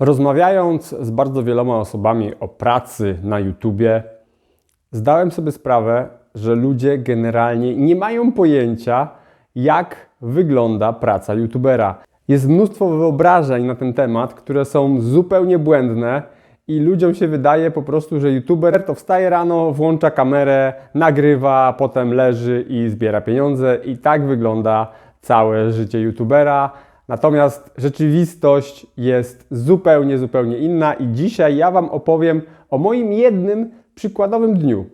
Rozmawiając z bardzo wieloma osobami o pracy na YouTubie, zdałem sobie sprawę, że ludzie generalnie nie mają pojęcia, jak wygląda praca YouTubera. Jest mnóstwo wyobrażeń na ten temat, które są zupełnie błędne i ludziom się wydaje po prostu, że YouTuber to wstaje rano, włącza kamerę, nagrywa, potem leży i zbiera pieniądze i tak wygląda całe życie YouTubera. Natomiast rzeczywistość jest zupełnie, zupełnie inna i dzisiaj ja Wam opowiem o moim jednym przykładowym dniu.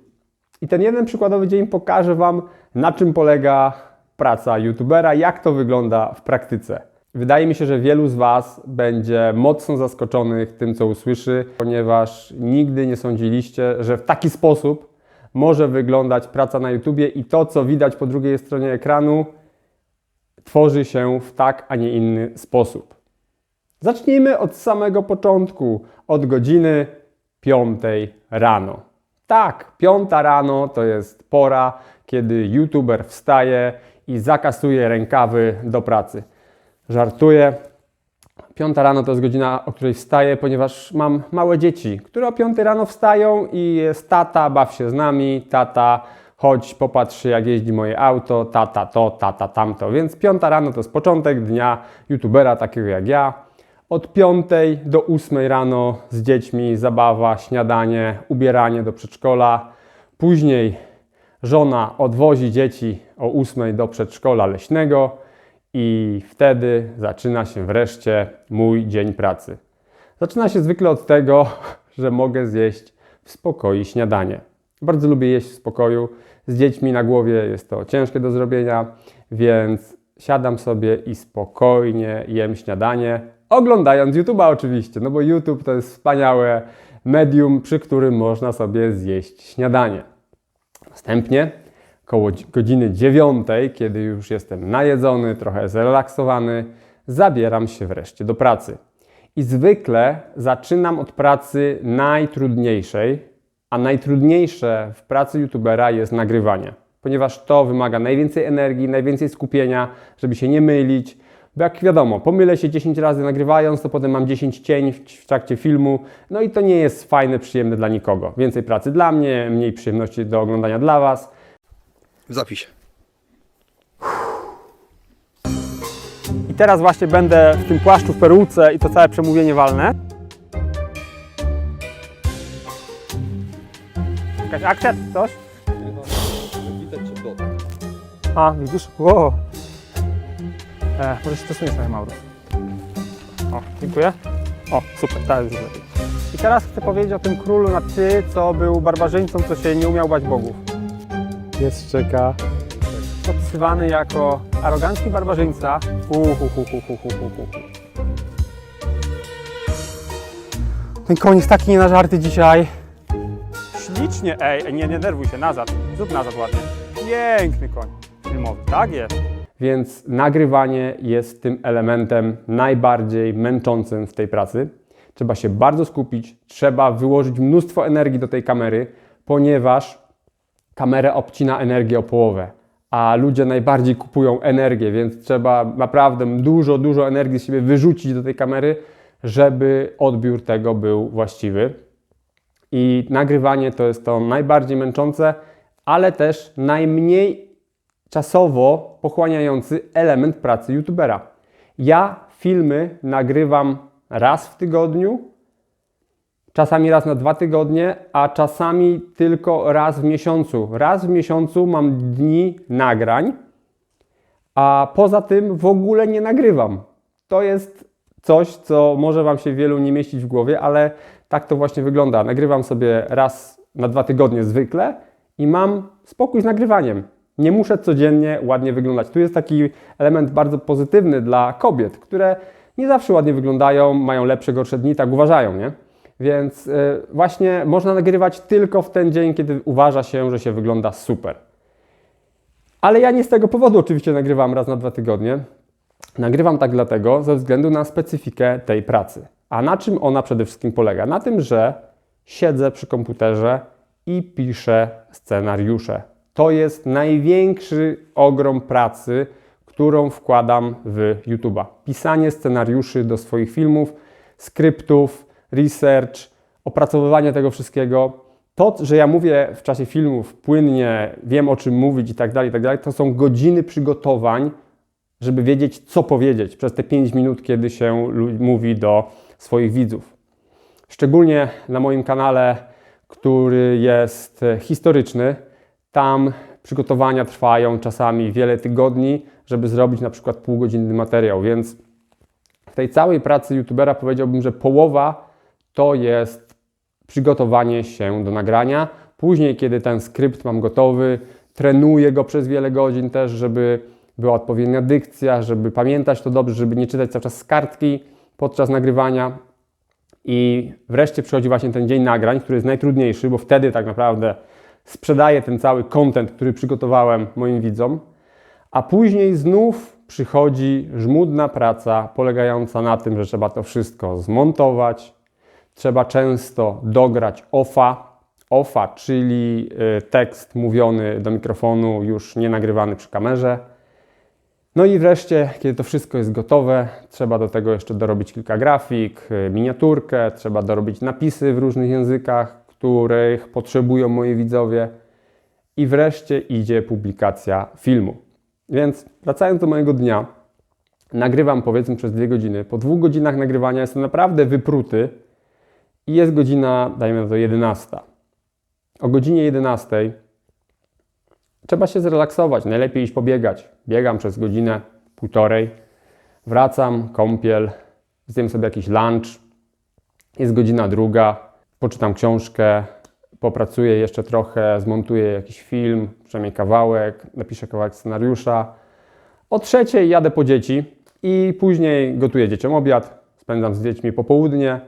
I ten jeden przykładowy dzień pokaże Wam, na czym polega praca YouTubera, jak to wygląda w praktyce. Wydaje mi się, że wielu z Was będzie mocno zaskoczonych tym, co usłyszy, ponieważ nigdy nie sądziliście, że w taki sposób może wyglądać praca na YouTubie i to, co widać po drugiej stronie ekranu, tworzy się w tak, a nie inny sposób. Zacznijmy od samego początku, od godziny 5 rano. Tak, 5 rano to jest pora, kiedy YouTuber wstaje i zakasuje rękawy do pracy. Żartuję. 5 rano to jest godzina, o której wstaję, ponieważ mam małe dzieci, które o 5 rano wstają i jest tata, baw się z nami, tata, chodź, popatrz jak jeździ moje auto, tata to, tata tamto. Więc 5 rano to jest początek dnia youtubera takiego jak ja. Od 5 do 8 rano z dziećmi zabawa, śniadanie, ubieranie do przedszkola. Później żona odwozi dzieci o 8 do przedszkola leśnego i wtedy zaczyna się wreszcie mój dzień pracy. Zaczyna się zwykle od tego, że mogę zjeść w spokoju śniadanie. Bardzo lubię jeść w spokoju. Z dziećmi na głowie jest to ciężkie do zrobienia, więc siadam sobie i spokojnie jem śniadanie, oglądając YouTube'a oczywiście, no bo YouTube to jest wspaniałe medium, przy którym można sobie zjeść śniadanie. Następnie koło godziny dziewiątej, kiedy już jestem najedzony, trochę zrelaksowany, zabieram się wreszcie do pracy. I zwykle zaczynam od pracy najtrudniejszej, a najtrudniejsze w pracy youtubera jest nagrywanie, ponieważ to wymaga najwięcej energii, najwięcej skupienia, żeby się nie mylić. Bo jak wiadomo, pomylę się 10 razy nagrywając, to potem mam 10 cień w, trakcie filmu, no i to nie jest fajne, przyjemne dla nikogo. Więcej pracy dla mnie, mniej przyjemności do oglądania dla Was. W zapisie. I teraz właśnie będę w tym płaszczu w peruce i to całe przemówienie walne. Jakaś akcja, coś? A, widzisz? Wow. E, może się stosujesz trochę, Mauro. O, dziękuję. O, super, tak już lepiej. I teraz chcę powiedzieć o tym królu na ty, co był barbarzyńcą, co się nie umiał bać bogów. Jest czeka. Opisywany jako arogancki barbarzyńca. Uhuhuhuhuhuhuhu. Ten koń jest taki nie na żarty dzisiaj. Ślicznie, ej, nie, nie nerwuj się, nazad. Zrób nazad ładnie. Piękny koń filmowy, tak jest. Więc nagrywanie jest tym elementem najbardziej męczącym w tej pracy. Trzeba się bardzo skupić, trzeba wyłożyć mnóstwo energii do tej kamery, ponieważ kamerę obcina energię o połowę, a ludzie najbardziej kupują energię, więc trzeba naprawdę dużo, dużo energii z siebie wyrzucić do tej kamery, żeby odbiór tego był właściwy. I nagrywanie to jest to najbardziej męczące, ale też najmniej czasowo pochłaniający element pracy youtubera. Ja filmy nagrywam raz w tygodniu, czasami raz na dwa tygodnie, a czasami tylko raz w miesiącu. Raz w miesiącu mam dni nagrań, a poza tym w ogóle nie nagrywam. To jest coś, co może Wam się wielu nie mieścić w głowie, ale tak to właśnie wygląda. Nagrywam sobie raz na dwa tygodnie zwykle i mam spokój z nagrywaniem. Nie muszę codziennie ładnie wyglądać. Tu jest taki element bardzo pozytywny dla kobiet, które nie zawsze ładnie wyglądają, mają lepsze, gorsze dni, tak uważają, nie? Więc y, właśnie można nagrywać tylko w ten dzień, kiedy uważa się, że się wygląda super. Ale ja nie z tego powodu oczywiście nagrywam raz na dwa tygodnie. Nagrywam tak dlatego, ze względu na specyfikę tej pracy. A na czym ona przede wszystkim polega? Na tym, że siedzę przy komputerze i piszę scenariusze. To jest największy ogrom pracy, którą wkładam w YouTube'a. Pisanie scenariuszy do swoich filmów skryptów, research, opracowywanie tego wszystkiego. To, że ja mówię w czasie filmów płynnie, wiem o czym mówić i tak dalej, i tak dalej, to są godziny przygotowań, żeby wiedzieć, co powiedzieć przez te 5 minut, kiedy się mówi do swoich widzów. Szczególnie na moim kanale, który jest historyczny, tam przygotowania trwają czasami wiele tygodni, żeby zrobić na przykład półgodzinny materiał, więc w tej całej pracy youtubera powiedziałbym, że połowa to jest przygotowanie się do nagrania. Później, kiedy ten skrypt mam gotowy, trenuję go przez wiele godzin też, żeby była odpowiednia dykcja, żeby pamiętać to dobrze, żeby nie czytać cały czas z kartki podczas nagrywania. I wreszcie przychodzi właśnie ten dzień nagrań, który jest najtrudniejszy, bo wtedy tak naprawdę sprzedaję ten cały content, który przygotowałem moim widzom. A później znów przychodzi żmudna praca polegająca na tym, że trzeba to wszystko zmontować, trzeba często dograć OFA. OFA, czyli y, tekst mówiony do mikrofonu, już nie nagrywany przy kamerze. No i wreszcie, kiedy to wszystko jest gotowe, trzeba do tego jeszcze dorobić kilka grafik, y, miniaturkę, trzeba dorobić napisy w różnych językach, których potrzebują moi widzowie. I wreszcie idzie publikacja filmu. Więc wracając do mojego dnia, nagrywam powiedzmy przez dwie godziny. Po dwóch godzinach nagrywania jestem naprawdę wypruty i jest godzina, dajmy na to 11. O godzinie 11 trzeba się zrelaksować, najlepiej iść pobiegać. Biegam przez godzinę, półtorej, wracam, kąpiel, zjem sobie jakiś lunch, jest godzina druga, poczytam książkę, popracuję jeszcze trochę, zmontuję jakiś film, przynajmniej kawałek, napiszę kawałek scenariusza. O trzeciej jadę po dzieci i później gotuję dzieciom obiad, spędzam z dziećmi popołudnie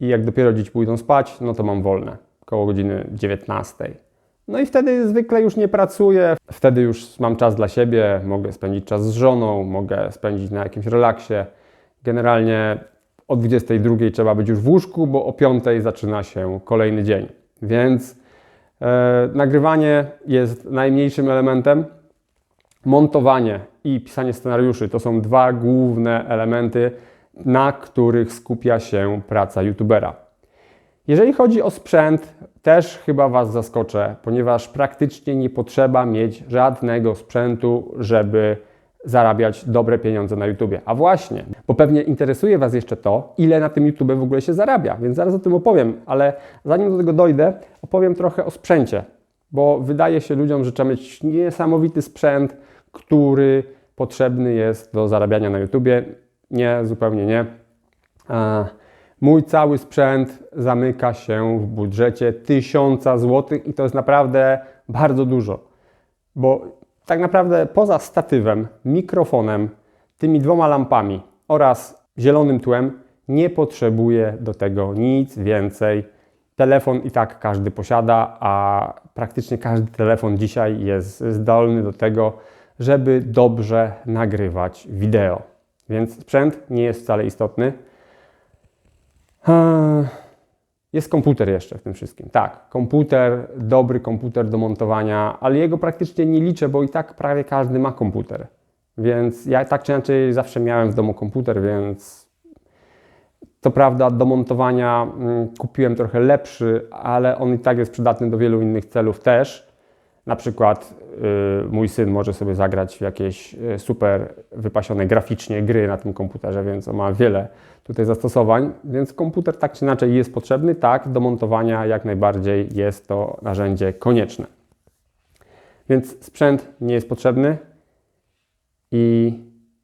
i jak dopiero dzieci pójdą spać, no to mam wolne, koło godziny 19. No i wtedy zwykle już nie pracuję, wtedy już mam czas dla siebie, mogę spędzić czas z żoną, mogę spędzić na jakimś relaksie. Generalnie o 22 trzeba być już w łóżku, bo o 5 zaczyna się kolejny dzień. Więc e, nagrywanie jest najmniejszym elementem. Montowanie i pisanie scenariuszy to są dwa główne elementy, na których skupia się praca youtubera. Jeżeli chodzi o sprzęt, też chyba Was zaskoczę, ponieważ praktycznie nie potrzeba mieć żadnego sprzętu, żeby zarabiać dobre pieniądze na YouTubie. A właśnie, bo pewnie interesuje Was jeszcze to, ile na tym YouTube w ogóle się zarabia, więc zaraz o tym opowiem, ale zanim do tego dojdę, opowiem trochę o sprzęcie, bo wydaje się ludziom, że trzeba mieć niesamowity sprzęt, który potrzebny jest do zarabiania na YouTubie. Nie, zupełnie nie. Mój cały sprzęt zamyka się w budżecie 1000 zł i to jest naprawdę bardzo dużo. Bo tak naprawdę poza statywem, mikrofonem, tymi dwoma lampami oraz zielonym tłem nie potrzebuję do tego nic więcej. Telefon i tak każdy posiada, a praktycznie każdy telefon dzisiaj jest zdolny do tego, żeby dobrze nagrywać wideo. Więc sprzęt nie jest wcale istotny. Jest komputer jeszcze w tym wszystkim. Tak, komputer, dobry komputer do montowania, ale jego praktycznie nie liczę, bo i tak prawie każdy ma komputer. Więc ja tak czy inaczej zawsze miałem w domu komputer, więc to prawda, do montowania mm, kupiłem trochę lepszy, ale on i tak jest przydatny do wielu innych celów też. Na przykład mój syn może sobie zagrać w jakieś y, super wypasione graficznie gry na tym komputerze, więc on ma wiele tutaj zastosowań. Więc komputer tak czy inaczej jest potrzebny, tak, do montowania jak najbardziej jest to narzędzie konieczne. Więc sprzęt nie jest potrzebny. I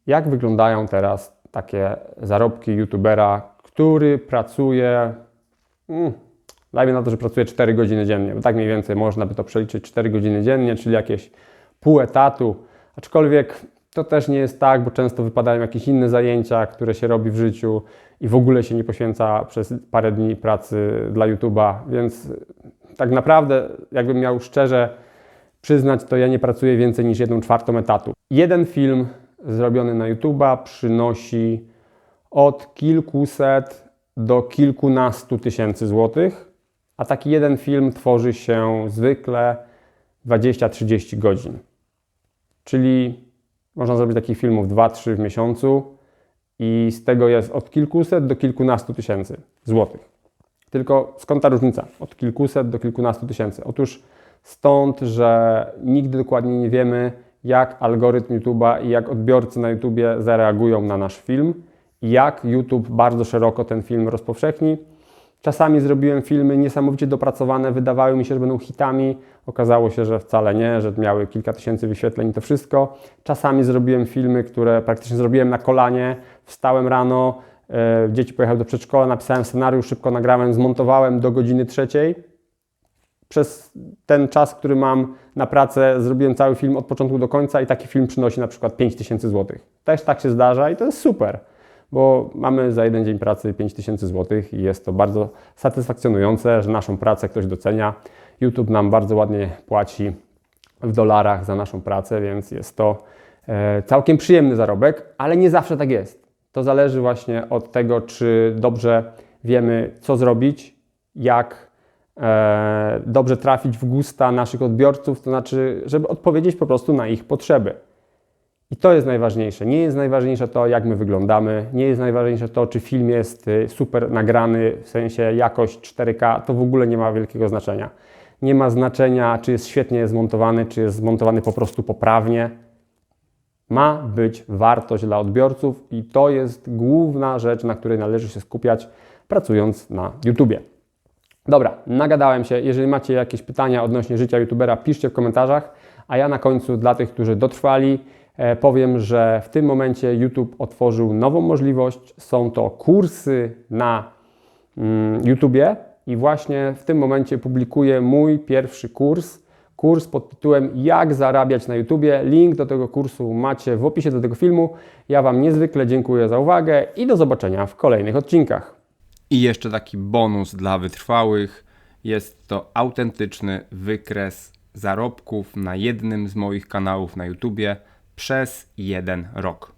jak wyglądają teraz takie zarobki youtubera, który pracuje, mm, dajmy na to, że pracuje 4 godziny dziennie, bo tak mniej więcej można by to przeliczyć 4 godziny dziennie, czyli jakieś pół etatu, aczkolwiek to też nie jest tak, bo często wypadają jakieś inne zajęcia, które się robi w życiu i w ogóle się nie poświęca przez parę dni pracy dla YouTube'a, więc tak naprawdę, jakbym miał szczerze przyznać, to ja nie pracuję więcej niż jedną czwartą etatu. Jeden film zrobiony na YouTube'a przynosi od kilkuset do kilkunastu tysięcy złotych, a taki jeden film tworzy się zwykle 20-30 godzin. Czyli można zrobić takich filmów 2-3 w miesiącu i z tego jest od kilkuset do kilkunastu tysięcy złotych. Tylko skąd ta różnica? Od kilkuset do kilkunastu tysięcy. Otóż stąd, że nigdy dokładnie nie wiemy, jak algorytm YouTube'a i jak odbiorcy na YouTubie zareagują na nasz film i jak YouTube bardzo szeroko ten film rozpowszechni. Czasami zrobiłem filmy niesamowicie dopracowane, wydawały mi się, że będą hitami. Okazało się, że wcale nie, że miały kilka tysięcy wyświetleń i to wszystko. Czasami zrobiłem filmy, które praktycznie zrobiłem na kolanie. Wstałem rano, e, dzieci pojechały do przedszkola, napisałem scenariusz, szybko nagrałem, zmontowałem do godziny trzeciej. Przez ten czas, który mam na pracę, zrobiłem cały film od początku do końca i taki film przynosi na przykład 5000 zł. Też tak się zdarza i to jest super bo mamy za jeden dzień pracy 5000 zł i jest to bardzo satysfakcjonujące, że naszą pracę ktoś docenia. YouTube nam bardzo ładnie płaci w dolarach za naszą pracę, więc jest to e, całkiem przyjemny zarobek, ale nie zawsze tak jest. To zależy właśnie od tego, czy dobrze wiemy, co zrobić, jak e, dobrze trafić w gusta naszych odbiorców, to znaczy, żeby odpowiedzieć po prostu na ich potrzeby. I to jest najważniejsze. Nie jest najważniejsze to, jak my wyglądamy, nie jest najważniejsze to, czy film jest y, super nagrany, w sensie jakość 4K, to w ogóle nie ma wielkiego znaczenia. Nie ma znaczenia, czy jest świetnie zmontowany, czy jest zmontowany po prostu poprawnie. Ma być wartość dla odbiorców i to jest główna rzecz, na której należy się skupiać, pracując na YouTubie. Dobra, nagadałem się. Jeżeli macie jakieś pytania odnośnie życia YouTubera, piszcie w komentarzach, a ja na końcu dla tych, którzy dotrwali, powiem, że w tym momencie YouTube otworzył nową możliwość. Są to kursy na mm, YouTubie i właśnie w tym momencie publikuję mój pierwszy kurs. Kurs pod tytułem Jak zarabiać na YouTubie. Link do tego kursu macie w opisie do tego filmu. Ja Wam niezwykle dziękuję za uwagę i do zobaczenia w kolejnych odcinkach. I jeszcze taki bonus dla wytrwałych. Jest to autentyczny wykres zarobków na jednym z moich kanałów na YouTubie przez jeden rok.